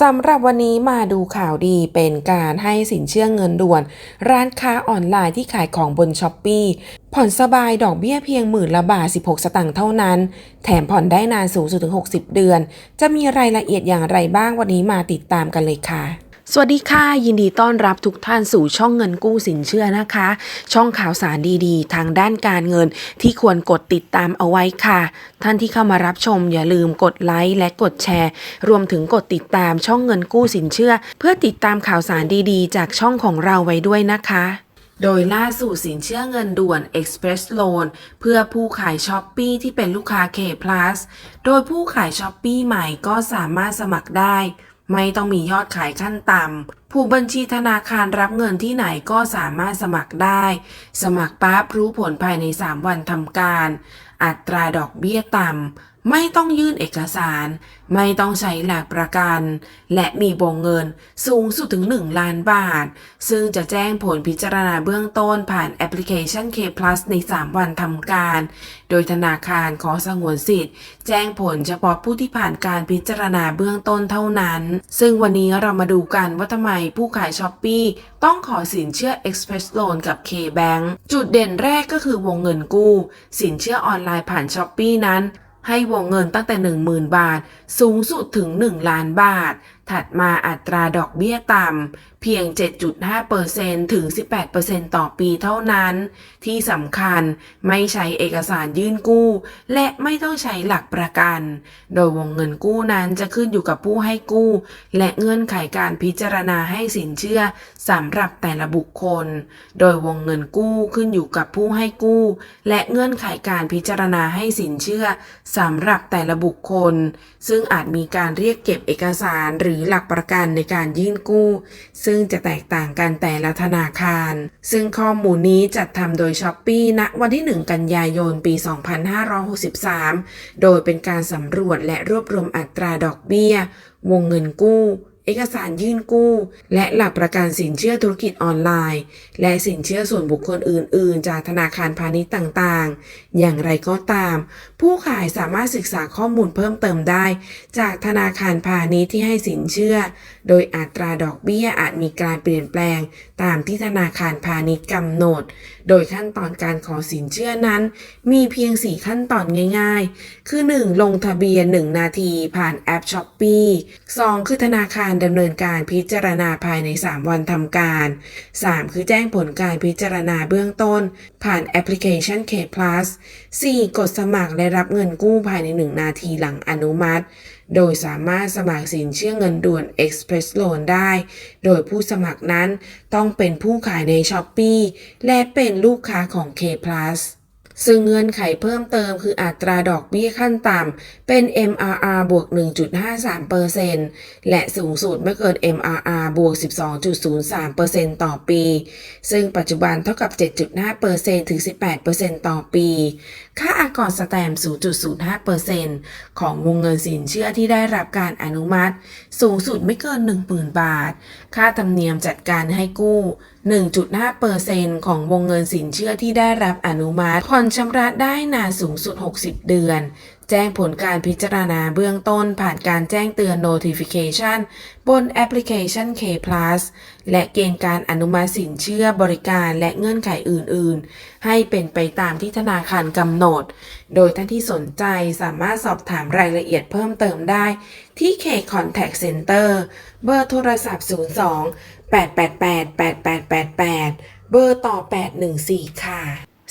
สำหรับวันนี้มาดูข่าวดีเป็นการให้สินเชื่อเงินด่วน ร้านค้าออนไลน์ที่ขายของบนช้อปปีผ่อนสบายดอกเบี้ยเพียงหมื่นละบาท 16 สตางค์เท่านั้น แถมผ่อนได้นานสูงสุดถึง 60 เดือน จะมีรายละเอียดอย่างไรบ้างวันนี้มาติดตามกันเลยค่ะ สวัสดีค่ะยินดีต้อนรับทุกท่านสู่ช่องเงินกู้สินเชื่อนะคะ ช่องข่าวสารดีๆ ทางด้านการเงินที่ควรกดติดตามเอาไว้ค่ะ ท่านที่เข้ามารับชมอย่าลืมกดไลค์และกดแชร์ รวมถึงกดติดตามช่องเงินกู้สินเชื่อ เพื่อติดตามข่าวสารดีๆ จากช่องของเราไว้ด้วยนะคะโดยล่าสุดสินเชื่อเงินด่วน Express Loan เพื่อผู้ขายช้อปปีที่เป็นลูกค้า K Plus โดยผู้ขายช้อปปีใหม่ก็สามารถสมัครได้ ไม่ต้องมียอดขายขั้นต่ำ ผูกบัญชีธนาคารรับเงินที่ไหนก็สามารถสมัครได้ สมัครปั๊บรู้ผลภายใน 3 วันทำการ อัตราดอกเบี้ยต่ำ ไม่ต้องยื่นเอกสาร ไม่ต้องใช้หลักประกัน และมีวงเงินสูงสุดถึง 1 ล้านบาท ซึ่งจะแจ้งผลพิจารณาเบื้องต้นผ่านแอปพลิเคชัน K Plus ใน 3 วันทำการ โดยธนาคารขอสงวนสิทธิ์ แจ้งผลเฉพาะผู้ที่ผ่านการพิจารณาเบื้องต้นเท่านั้น ซึ่งวันนี้เรามาดูกันว่าทำไมผู้ขายช้อปปีต้องขอสินเชื่อ Express Loan กับ K-Bank จุดเด่นแรกก็คือวงเงินกู้ สินเชื่อออนไลน์ผ่านช้อปปีนั้นให้วงเงินตั้งแต่ 10,000 บาท สูงสุดถึง 1 ล้านบาทถัดมาอัตราดอกเบี้ยต่ำเพียง 7.5%ถึง 18%ต่อปีเท่านั้น ที่สำคัญไม่ใช้เอกสารยื่นกู้ และไม่ต้องใช้หลักประกัน โดยวงเงินกู้นั้นจะขึ้นอยู่กับผู้ให้กู้ และเงื่อนไขการพิจารณาให้สินเชื่อสำหรับแต่ละบุคคล โดยวงเงินกู้ขึ้นอยู่กับผู้ให้กู้ และเงื่อนไขการพิจารณาให้สินเชื่อสำหรับแต่ละบุคคล ซึ่งอาจมีการเรียกเก็บเอกสารหรือหลักประกันในการยื่นกู้ ซึ่งจะแตกต่างกันแต่ละธนาคาร ซึ่งข้อมูลนี้จัดทำโดยช้อปปีณวันที่ 1 กันยายนปี 2563 โดยเป็นการสำรวจและรวบรวมอัตราดอกเบี้ย วงเงินกู้ เอกสารยื่นกู้ และหลักประกันสินเชื่อธุรกิจออนไลน์ และสินเชื่อส่วนบุคคลอื่น ๆ จากธนาคารพาณิชย์ต่างๆ อย่างไรก็ตาม ผู้ขายสามารถศึกษาข้อมูลเพิ่มเติมได้ จากธนาคารพาณิชย์ที่ให้สินเชื่อ โดยอัตราดอกเบี้ยอาจมีการเปลี่ยนแปลง ตามที่ธนาคารพาณิชย์กำหนด โดยขั้นตอนการขอสินเชื่อนั้น มีเพียง 4 ขั้นตอนง่าย ๆ คือ 1. ลงทะเบียน 1 นาทีผ่านแอป s h อ p e e 2. คือธนาคารดำเนินการพิจารณาภายใน 3 วันทำการ 3. คือแจ้งผลการพิจารณาเบื้องต้น ผ่านแอปพลิเคชัน K Plus 4. กดสมัครและรับเงินกู้ภายใน 1 นาทีหลังอนุมัติ โดยสามารถสมัครสินเชื่อเงินด่วน Express Loan ได้ โดยผู้สมัครนั้นต้องเป็นผู้ขายใน s h อ p e e และเป็นลูกค้าของ K Plus ซึ่งเงื่อนไขเพิ่มเติมคืออัตราดอกเบี้ยขั้นต่ำเป็น MRR บวก 1.53%และสูงสุดไม่เกิน MRR บวก 12.03%ต่อปี ซึ่งปัจจุบันเท่ากับ 7.5%ถึง 18%ต่อปี ค่าอากรสแตม 0.05%ของวงเงินสินเชื่อที่ได้รับการอนุมัติ สูงสุดไม่เกิน 10,000 บาท ค่าธรรมเนียมจัดการให้กู้ 1.5%ของวงเงินสินเชื่อที่ได้รับอนุมัติผ่อนชำระได้นานสูงสุด 60 เดือน แจ้งผลการพิจารณาเบื้องต้นผ่านการแจ้งเตือน notification บนแอปพลิเคชัน K Plus และเกณฑ์การอนุมัติสินเชื่อบริการและเงื่อนไขอื่น ๆ ให้เป็นไปตามที่ธนาคารกำหนด โดยท่านที่สนใจสามารถสอบถามรายละเอียดเพิ่มเติมได้ที่ K Contact Center เบอร์โทรศัพท์ 02 888 8888 เบอร์ต่อ 814 ค่ะ